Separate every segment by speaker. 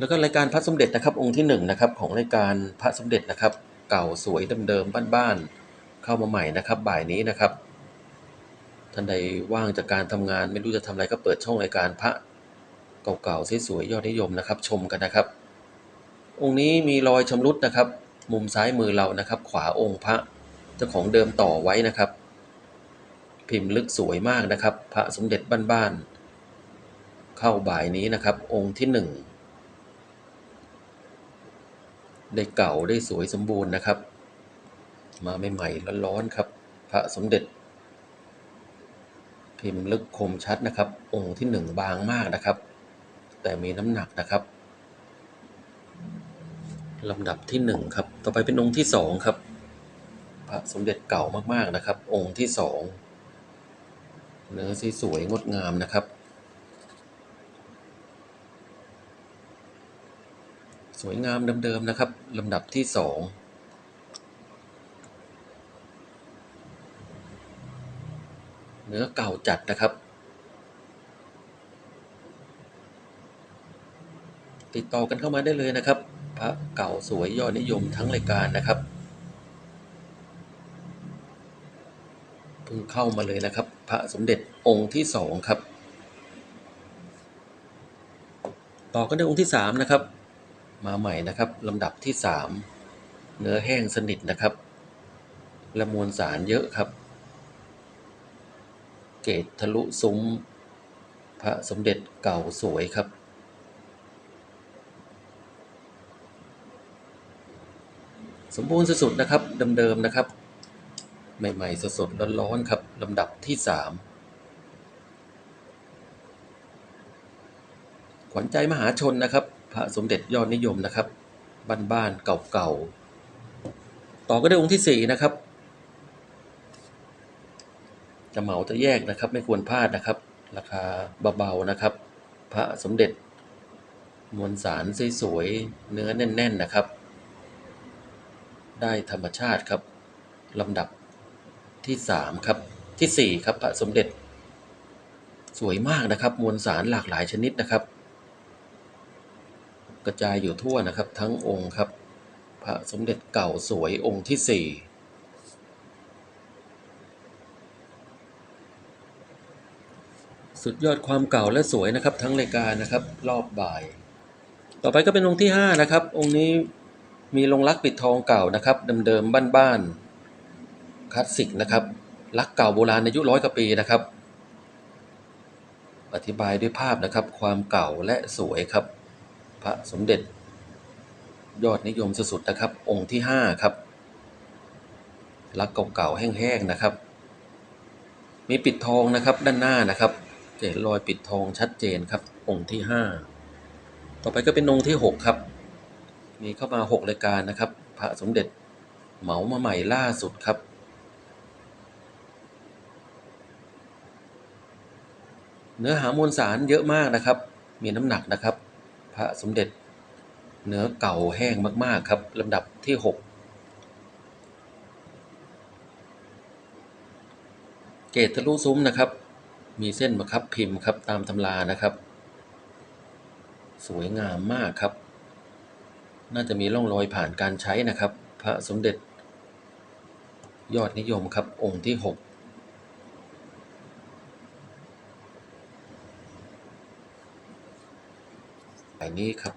Speaker 1: แล้วก็รายการพระสมเด็จนะครับองค์ที่หนึ่งนะครับของรายการพระสมเด็จนะครับ เก่าสวยเดิมๆบ้านๆเข้ามาใหม่นะครับ บ่ายนี้นะครับท่านใดว่างจากการทำงานไม่รู้จะทำอะไรก็เปิดช่องรายการพระเก่าๆสวยๆยอดนิยมนะครับ ชมกันนะครับ องค์นี้มีรอยชำรุดนะครับ มุมซ้ายมือเรานะครับ ขวาองค์พระเจ้าของเดิมต่อไว้นะครับ พิมพ์ลึกสวยมากนะครับ พระสมเด็จบ้านๆเข้าบ่ายนี้นะครับ องค์ที่หนึ่ง ได้เก่าได้สวยสมบูรณ์นะครับ มาใหม่ๆร้อนๆครับ พระสมเด็จ พิมพ์ลึกคมชัดนะครับ องค์ที่หนึ่งบางมากนะครับ แต่มีน้ำหนักนะครับลำดับที่หนึ่งครับ ต่อไปเป็นองค์ที่สองครับ พระสมเด็จเก่ามากๆนะครับ องค์ที่สองเนื้อสีสวยงดงามนะครับ สวยงามเดิมๆนะครับลำดับที่สองเนื้อเก่าจัดนะครับ ติดต่อกันเข้ามาได้เลยนะครับ พระเก่าสวยยอดนิยมทั้งรายการนะครับเพิ่งเข้ามาเลยนะครับ พระสมเด็จองค์ที่สองครับ ต่อกันด้วยองค์ที่สามนะครับ มาใหม่นะครับลำดับที่สามเนื้อแห้งสนิทนะครับ และมวลสารเยอะครับ เกตทะลุซุ้ม พระสมเด็จเก่าสวยครับ สมบูรณ์สุดๆนะครับเดิมๆนะครับ ใหม่ๆสดๆร้อนๆครับลำดับที่สามขวัญใจมหาชนนะครับ พระสมเด็จยอดนิยมนะครับ บ้านๆเก่าๆ ต่อก็ได้องค์ที่สี่นะครับ จะเหมาจะแยกนะครับ ไม่ควรพลาดนะครับ ราคาเบาๆนะครับ พระสมเด็จ มวลสารสวยๆเนื้อแน่น ๆนะครับ ได้ธรรมชาติครับลำดับที่สามครับที่สี่ครับพระสมเด็จ สวยมากนะครับ มวลสารหลากหลายชนิดนะครับ กระจายอยู่ทั่วนะครับ ทั้งองค์ครับ พระสมเด็จเก่าสวยองค์ที่สี่สุดยอดความเก่าและสวยนะครับ ทั้งรายการนะครับ รอบบ่าย ต่อไปก็เป็นองค์ที่ห้านะครับ องค์นี้มีลงรักปิดทองเก่านะครับเดิมๆบ้านๆคลาสสิกนะครับรักเก่าโบราณอายุร้อยกว่าปีนะครับ อธิบายด้วยภาพนะครับ ความเก่าและสวยครับ พระสมเด็จ ยอดนิยมสุดๆนะครับ องค์ที่ห้าครับรักเก่าๆแห้งๆนะครับ มีปิดทองนะครับด้านหน้านะครับเห็นรอยปิดทองชัดเจนครับ องค์ที่ห้าต่อไปก็เป็นองค์ที่หกครับ มีเข้ามาหกรายการนะครับ พระสมเด็จเหมามาใหม่ล่าสุดครับเนื้อหามวลสารเยอะมากนะครับ มีน้ำหนักนะครับ พระสมเด็จเนื้อเก่าแห้งมาก ๆ ครับลำดับที่ 6 เกตทะลุซุ้มนะครับ มีเส้นประคับพิมพ์ครับตามตำรานะครับ สวยงามมากครับ น่าจะมีร่องรอยผ่านการใช้นะครับ พระสมเด็จ ยอดนิยมครับองค์ที่ 6 อันนี้ครับ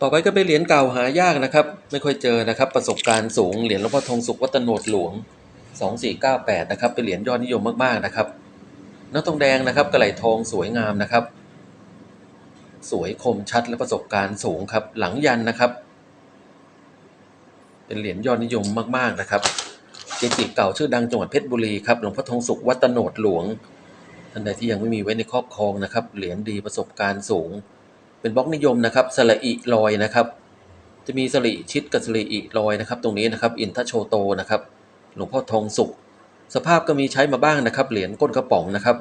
Speaker 1: ต่อไปก็เป็นเหรียญเก่าหายากนะครับ ไม่ค่อยเจอนะครับ ประสบการณ์สูงเหรียญหลวงพ่อทองสุขวัตโนดหลวง 2498 นะครับ เป็นเหรียญยอดนิยมมากๆนะครับเนื้อทองแดงนะครับกระไหลทองสวยงามนะครับ สวยคมชัดและประสบการณ์สูงครับ หลังยันนะครับ เป็นเหรียญยอดนิยมมากๆนะครับเกจิเก่าชื่อดังจังหวัดเพชรบุรีครับหลวงพ่อทองสุขวัตโนดหลวงท่านใดที่ยังไม่มีไว้ในครอบครองนะครับ เหรียญดีประสบการณ์สูง เป็นบล็อกนิยมนะครับสระอิลอยนะครับ จะมีสระชิดกับสระอิลอยนะครับ ตรงนี้นะครับ อินทโชโตนะครับ หลวงพ่อทองสุข สภาพก็มีใช้มาบ้างนะครับ เหรียญก้นกระป๋องนะครับ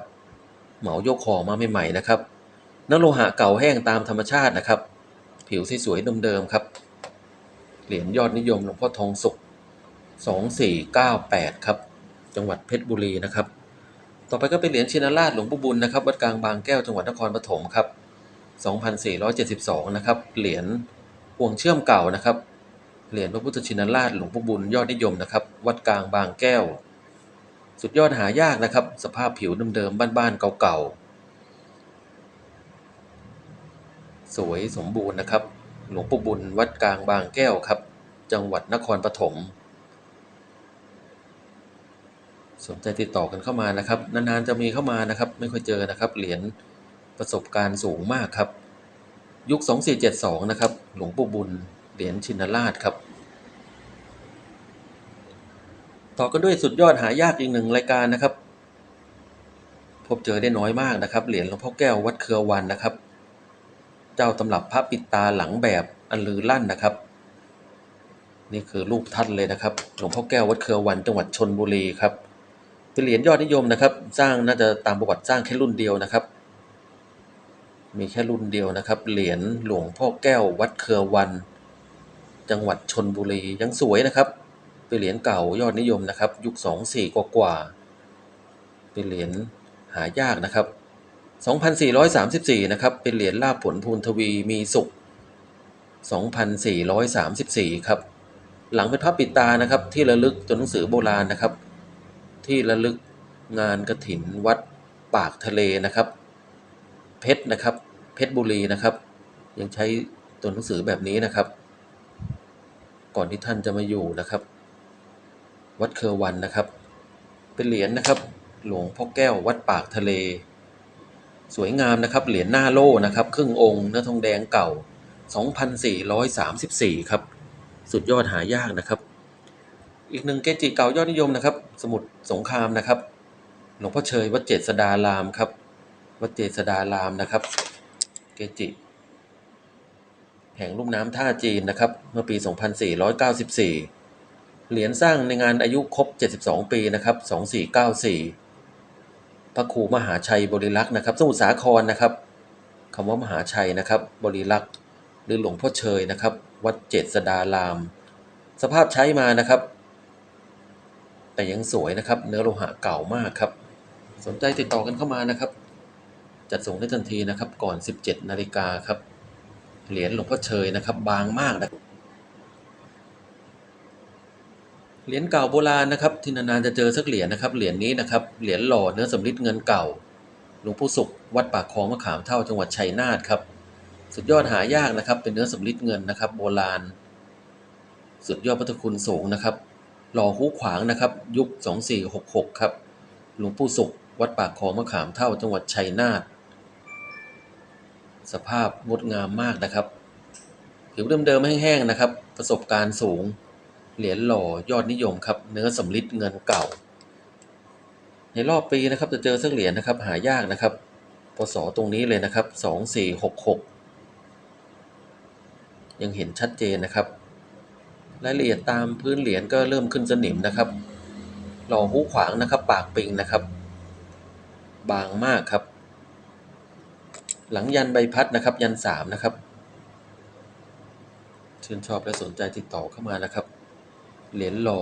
Speaker 1: เหมายกคอมาใหม่ๆนะครับเนื้อโลหะเก่าแห้งตามธรรมชาตินะครับ ผิวสวยๆเดิมๆครับ เหรียญยอดนิยมหลวงพ่อทองสุข 2498 ครับ จังหวัดเพชรบุรีนะครับ ต่อไปก็เป็นเหรียญชินราชหลวงปู่บุญนะครับ วัดกลางบางแก้วจังหวัดนครปฐมครับ 2472 นะครับ เหรียญห่วงเชื่อมเก่านะครับ เหรียญพระพุทธชินราชหลวงปู่บุญยอดนิยมนะครับ วัดกลางบางแก้ว สุดยอดหายากนะครับ สภาพผิวเดิมๆ บ้านๆ เก่าๆ สวยสมบูรณ์นะครับ หลวงปู่บุญวัดกลางบางแก้วครับ จังหวัดนครปฐมสนใจติดต่อกันเข้ามานะครับ นานๆ จะมีเข้ามานะครับ ไม่ค่อยเจอนะครับ เหรียญ ประสบการณ์สูงมากครับ ยุค 2472 นะครับ หลวงปู่บุญเหรียญชินราชครับ ต่อกันด้วยสุดยอดหายากอีกหนึ่งรายการนะครับ พบเจอได้น้อยมากนะครับ เหรียญหลวงพ่อแก้ววัดเครือวันนะครับ เจ้าตำรับพระปิดตาหลังแบบอันลือลั่นนะครับ นี่คือรูปท่านเลยนะครับ หลวงพ่อแก้ววัดเครือวันจังหวัดชนบุรีครับเป็นเหรียญยอดนิยมนะครับ สร้างน่าจะตามประวัติสร้างแค่รุ่นเดียวนะครับ มีแค่รุ่นเดียวนะครับ เหรียญหลวงพ่อแก้ววัดเครือวัน จังหวัดชนบุรียังสวยนะครับ เป็นเหรียญเก่ายอดนิยมนะครับ ยุคสองสี่กว่า เป็นเหรียญหายากนะครับ 2,434 นะครับ เป็นเหรียญลาภผลพูนทวีมีสุข 2,434 ครับ หลังเป็นพระปิดตานะครับ ที่ระลึกตัวหนังสือโบราณนะครับ ที่ระลึกงานกระถินวัดปากทะเลนะครับ เพชรนะครับ เพชรบุรีนะครับ ยังใช้ตัวหนังสือแบบนี้นะครับ ก่อนที่ท่านจะมาอยู่นะครับ วัดเครือวันนะครับ เป็นเหรียญนะครับ หลวงพ่อแก้ววัดปากทะเล สวยงามนะครับ เหรียญหน้าโล่นะครับ ครึ่งองค์เนื้อทองแดงเก่า 2,434 ครับ สุดยอดหายากนะครับ อีกหนึ่งเกจิเก่ายอดนิยมนะครับ สมุทรสงครามนะครับหลวงพ่อเชยวัดเจษดารามครับ วัดเจษดารามนะครับ เกจิ แห่งลุ่มน้ำท่าจีนนะครับ เมื่อปี 2494 เหรียญสร้างในงานอายุครบ 72 ปีนะครับ 2494 พระครูมหาชัยบริลักษ์นะครับ สมุทรสาครนะครับคำว่ามหาชัยนะครับ บริลักษ์หรือหลวงพ่อเชยนะครับ วัดเจษดาราม สภาพใช้มานะครับ แต่ยังสวยนะครับ เนื้อโลหะเก่ามากครับ สนใจติดต่อกันเข้ามานะครับ จัดส่งได้ทันทีนะครับ ก่อน 17 นาฬิกาครับ เหรียญหลวงพ่อเชยนะครับ บางมากนะเหรียญเก่าโบราณนะครับที่นานๆจะเจอสักเหรียญนะครับ เหรียญนี้นะครับ เหรียญหล่อเนื้อสำริดเงินเก่า หลวงปู่สุข วัดปากคลองมะขามเท่าจังหวัดชัยนาทครับ สุดยอดหายากนะครับ เป็นเนื้อสำริดเงินนะครับ โบราณ สุดยอดพุทธคุณสูงนะครับ หล่อหูขวางนะครับ ยุค 2466 ครับ หลวงปู่สุข วัดปากคลองมะขามเท่าจังหวัดชัยนาท สภาพงดงามมากนะครับ ผิวเดิมๆแห้งๆนะครับ ประสบการณ์สูง เหรียญหล่อยอดนิยมครับ เนื้อสำริดเงินเก่า ในรอบปีนะครับจะเจอสักเหรียญนะครับ หายากนะครับพศตรงนี้เลยนะครับสองสี่หกหกยังเห็นชัดเจนนะครับรายละเอียดตามพื้นเหรียญก็เริ่มขึ้นสนิมนะครับ หล่อหูขวางนะครับ ปากปิงนะครับ บางมากครับ หลังยันใบพัดนะครับ ยันสามนะครับชื่นชอบและสนใจติดต่อเข้ามานะครับ เหรียญหล่อ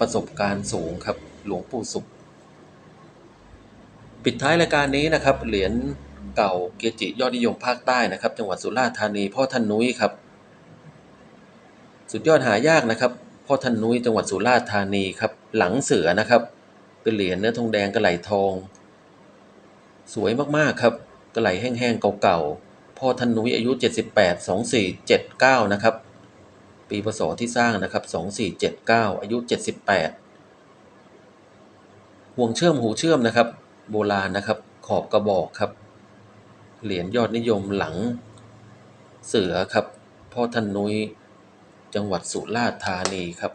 Speaker 1: ประสบการณ์สูงครับ หลวงปู่สุข ปิดท้ายรายการนี้นะครับ เหรียญเก่าเกจิยอดนิยมภาคใต้นะครับ จังหวัดสุราษฎร์ธานีพ่อท่านนุ้ยครับ สุดยอดหายากนะครับ พ่อท่านนุ้ยจังหวัดสุราษฎร์ธานีครับ หลังเสือนะครับ เป็นเหรียญเนื้อทองแดงกระไหลทอง สวยมากๆครับ กระไหลแห้งๆเก่าๆพ่อท่านนุ้ยอายุ 78 2479 นะครับ ปีพศที่สร้างนะครับ 2479 อายุ 78 ห่วงเชื่อมหูเชื่อมนะครับ โบราณนะครับ ขอบกระบอกครับ เหรียญยอดนิยมหลัง เสือครับ พ่อท่านนุ้ยจังหวัดสุราษฎร์ธานีครับ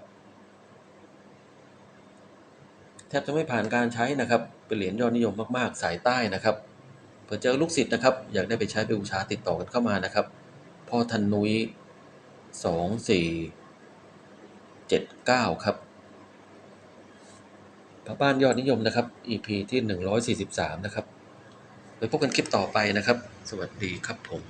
Speaker 1: แทบจะไม่ผ่านการใช้นะครับ เป็นเหรียญยอดนิยมมาก ๆ สายใต้นะครับ เผื่อเจอลูกศิษย์นะครับ อยากได้ไปใช้ไปบูชาติดต่อกันเข้ามานะครับ พ่อทันนุ้ยสองสี่เจ็ดเก้าครับพระบ้านยอดนิยมนะครับ EP ที่หนึ่งร้อยสี่สิบสามนะครับ ไปพบกันคลิปต่อไปนะครับ สวัสดีครับผม